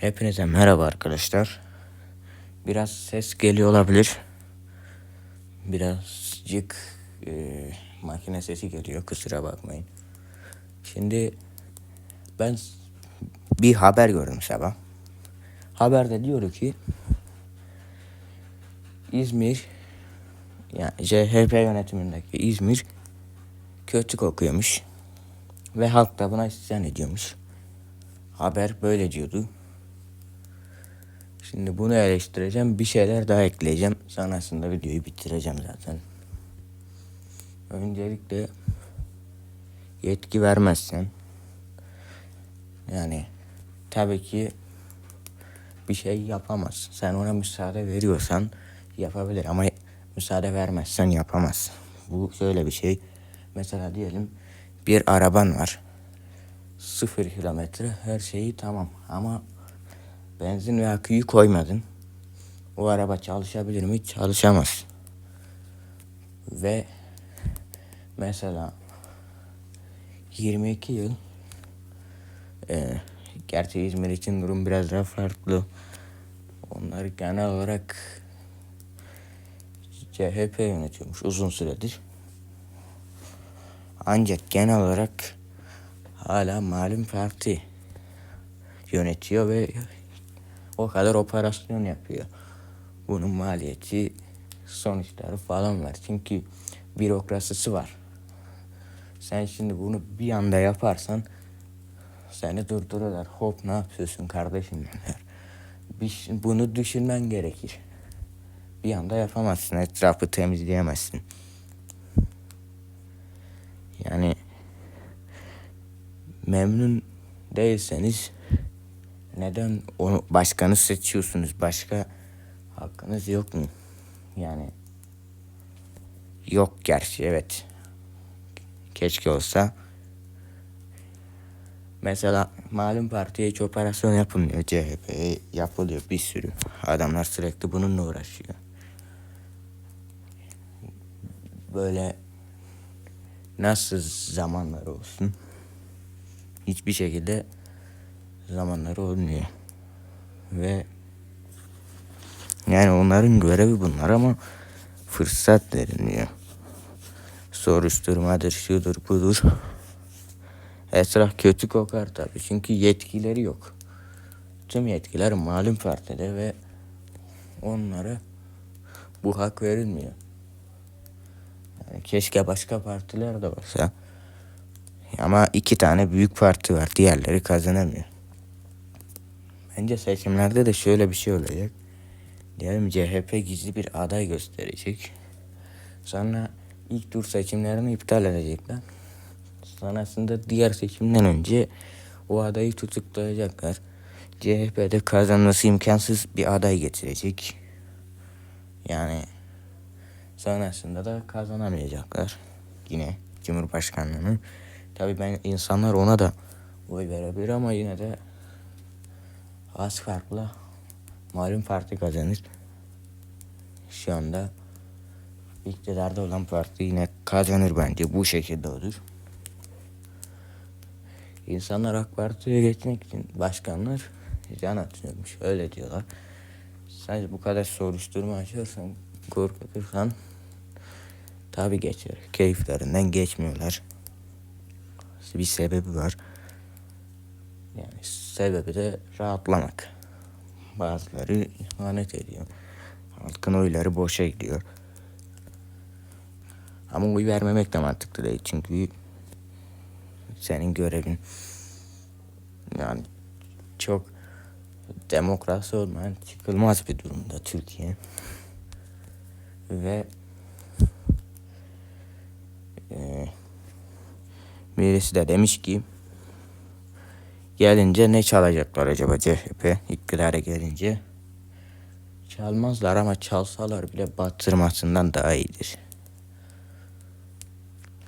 Hepinize merhaba arkadaşlar. Biraz ses geliyor olabilir. Birazcık e, makine sesi geliyor kusura bakmayın. Şimdi ben bir haber gördüm sabah. Haberde diyor ki İzmir yani CHP yönetimindeki İzmir kötü kokuyormuş. Ve halk da buna isyan ediyormuş. Haber böyle diyordu. Şimdi bunu eleştireceğim. Bir şeyler daha ekleyeceğim. Sonrasında videoyu bitireceğim zaten. Öncelikle yetki vermezsen yani tabii ki bir şey yapamaz. Sen ona müsaade veriyorsan yapabilir ama müsaade vermezsen yapamaz. Bu şöyle bir şey. Mesela diyelim bir araban var. Sıfır kilometre her şeyi tamam ama benzin ve aküyü koymadın. O araba çalışabilir mi? Çalışamaz. Ve mesela 22 yıl e, gerçi İzmir için durum biraz daha farklı. Onlar genel olarak CHP yönetiyormuş uzun süredir. Ancak genel olarak hala malum parti yönetiyor ve o kadar operasyon yapıyor. Bunun maliyeti sonuçları falan var. Çünkü bürokrasisi var. Sen şimdi bunu bir anda yaparsan seni durdururlar. Hop ne yapıyorsun kardeşim der. Bir- Bunu düşünmen gerekir. Bir anda yapamazsın. Etrafı temizleyemezsin. Yani memnun değilseniz neden onu başkanı seçiyorsunuz? Başka hakkınız yok mu? Yani yok gerçi evet. Keşke olsa. Mesela malum partiye hiç operasyon yapılmıyor. CHP'ye yapılıyor bir sürü. Adamlar sürekli bununla uğraşıyor. Böyle nasıl zamanları olsun hiçbir şekilde zamanları olmuyor. Ve yani onların görevi bunlar ama fırsat veriliyor. Soruşturmadır, şudur, budur. Etraf kötü kokar tabii çünkü yetkileri yok. Tüm yetkiler malum partide ve onlara bu hak verilmiyor. Yani keşke başka partiler de olsa. Ama iki tane büyük parti var. Diğerleri kazanamıyor. Bence seçimlerde de şöyle bir şey olacak. Diyelim CHP gizli bir aday gösterecek. Sonra ilk tur seçimlerini iptal edecekler. Sonrasında diğer seçimden önce o adayı tutuklayacaklar. CHP'de kazanması imkansız bir aday getirecek. Yani sonrasında da kazanamayacaklar. Yine Cumhurbaşkanlığını. Tabii ben insanlar ona da oy verebilir ama yine de az farklı malum parti kazanır. Şu anda iktidarda olan parti yine kazanır bence. Bu şekilde olur. İnsanlar AK Parti'ye geçmek için başkanlar can atıyormuş. Öyle diyorlar. Sadece bu kadar soruşturma açarsan, korkutursan tabi geçer. Keyiflerinden geçmiyorlar. Bir sebebi var. Yani sebebi de rahatlamak. Bazıları ihanet ediyor. Halkın oyları boşa gidiyor. Ama oy vermemek de mantıklı değil. Çünkü senin görevin yani çok demokrasi olmayan çıkılmaz bir durumda Türkiye. Ve e, birisi de demiş ki gelince ne çalacaklar acaba CHP iktidara gelince? Çalmazlar ama çalsalar bile batırmasından daha iyidir.